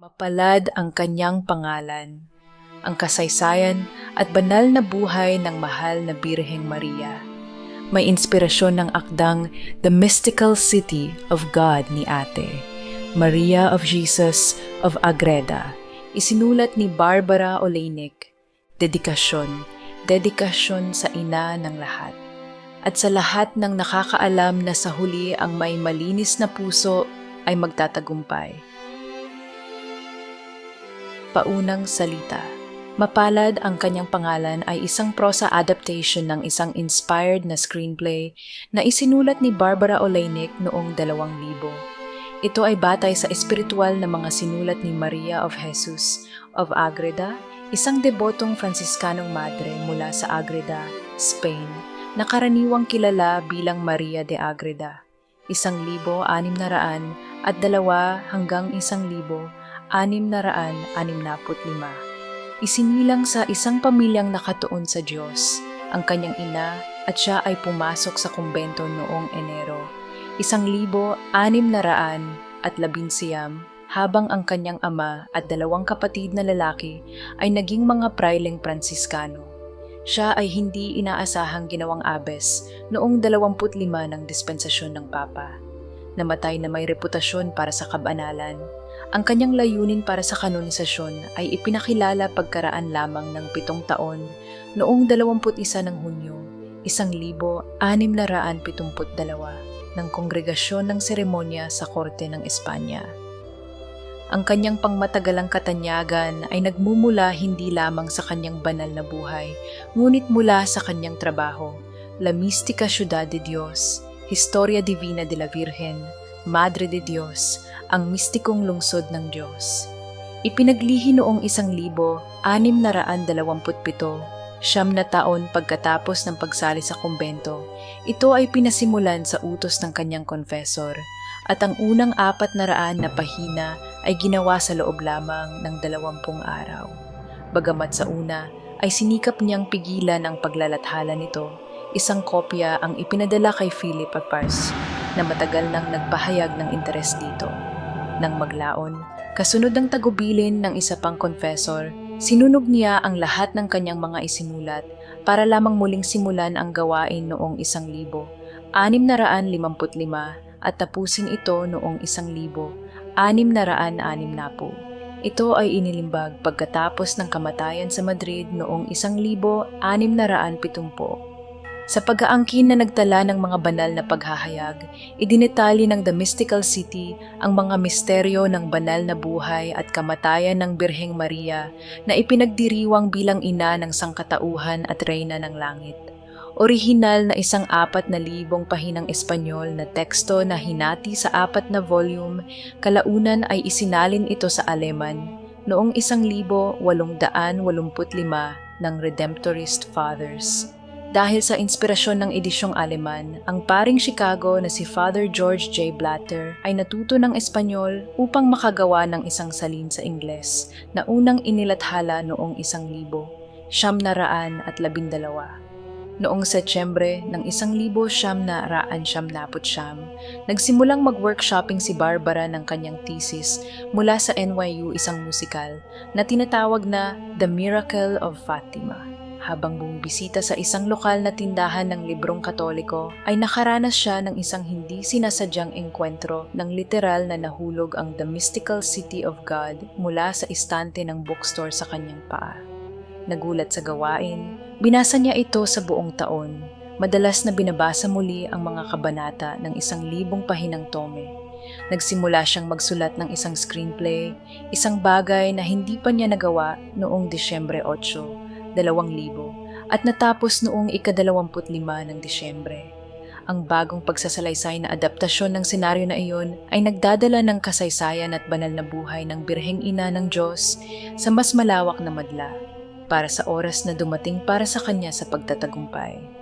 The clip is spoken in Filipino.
Mapalad ang kanyang pangalan, ang kasaysayan at banal na buhay ng mahal na Birheng Maria. May inspirasyon ng akdang The Mystical City of God ni Ate, Maria of Jesus of Agreda. Isinulat ni Barbara Oleynik, Dedikasyon, Dedikasyon sa ina ng lahat. At sa lahat ng nakakaalam na sa huli ang may malinis na puso ay magtatagumpay. Paunang Salita Mapalad ang kanyang pangalan ay isang prosa adaptation ng isang inspired na screenplay na isinulat ni Barbara Oleynik noong 2000. Ito ay batay sa espiritual na mga sinulat ni Maria of Jesus of Agreda, isang debotong Franciscanong madre mula sa Agreda, Spain, na karaniwang kilala bilang Maria de Agreda. Isang libo, anim na raan, at dalawa hanggang isang libo 665. Isinilang sa isang pamilyang nakatuon sa Diyos, ang kanyang ina at siya ay pumasok sa kumbento noong Enero. Isang libo, anim na raan at labinsiyam habang ang kanyang ama at dalawang kapatid na lalaki ay naging mga praileng Pransiskano. Siya ay hindi inaasahang ginawang abes noong 25 ng dispensasyon ng Papa. Namatay na may reputasyon para sa kabanalan ang kanyang layunin para sa kanonisasyon ay ipinakilala pagkaraan lamang ng pitong taon noong 21 ng Hunyo, 1672 ng kongregasyon ng seremonya sa korte ng Espanya. Ang kanyang pangmatagalang katanyagan ay nagmumula hindi lamang sa kanyang banal na buhay, ngunit mula sa kanyang trabaho, La Mística Ciudad de Dios, Historia Divina de la Virgen, Madre de Dios, ang mistikong lungsod ng Diyos. Ipinaglihi noong isang libo, anim na raan dalawamput pito, siyam na taon pagkatapos ng pagsali sa kumbento. Ito ay pinasimulan sa utos ng kanyang confessor at ang unang apat na raan na pahina ay ginawa sa loob lamang ng dalawampung araw. Bagamat sa una ay sinikap niyang pigilan ang paglalathala nito, isang kopya ang ipinadala kay Philip Apars na matagal nang nagpahayag ng interes dito ng maglaon. Kasunod ng tagubilin ng isa pang confessor, sinunog niya ang lahat ng kanyang mga isinulat para lamang muling simulan ang gawain noong 1,655 at tapusin ito noong 1,660. Ito ay inilimbag pagkatapos ng kamatayan sa Madrid noong 1670 sa pag-aangkin na nagtala ng mga banal na paghahayag, idinetali ng The Mystical City ang mga misteryo ng banal na buhay at kamatayan ng Birheng Maria na ipinagdiriwang bilang ina ng sangkatauhan at reyna ng langit. Orihinal na isang apat na libong pahinang Espanyol na teksto na hinati sa apat na volume, kalaunan ay isinalin ito sa Aleman noong isang libo walong daan walumput lima ng Redemptorist Fathers. Dahil sa inspirasyon ng edisyong Aleman, ang paring Chicago na si Father George J. Blatter ay natuto ng Espanyol upang makagawa ng isang salin sa Ingles na unang inilathala noong isang libo, siyam na raan at labindalawa. Noong Setyembre ng isang libo siyam na raan siyam naput siyam, nagsimulang mag-workshopping si Barbara ng kanyang thesis mula sa NYU isang musikal na tinatawag na The Miracle of Fatima. Habang bumibisita sa isang lokal na tindahan ng librong katoliko, ay nakaranas siya ng isang hindi sinasadyang engkwentro ng literal na nahulog ang The Mystical City of God mula sa istante ng bookstore sa kanyang paa. Nagulat sa gawain, binasa niya ito sa buong taon. Madalas na binabasa muli ang mga kabanata ng isang libong pahinang tome Nagsimula siyang magsulat ng isang screenplay, isang bagay na hindi pa niya nagawa noong Disyembre 8, 2000 at natapos noong ika-25 ng Disyembre. Ang bagong pagsasalaysay na adaptasyon ng senaryo na iyon ay nagdadala ng kasaysayan at banal na buhay ng Birheng Ina ng Diyos sa mas malawak na madla para sa oras na dumating para sa kanya sa pagtatagumpay.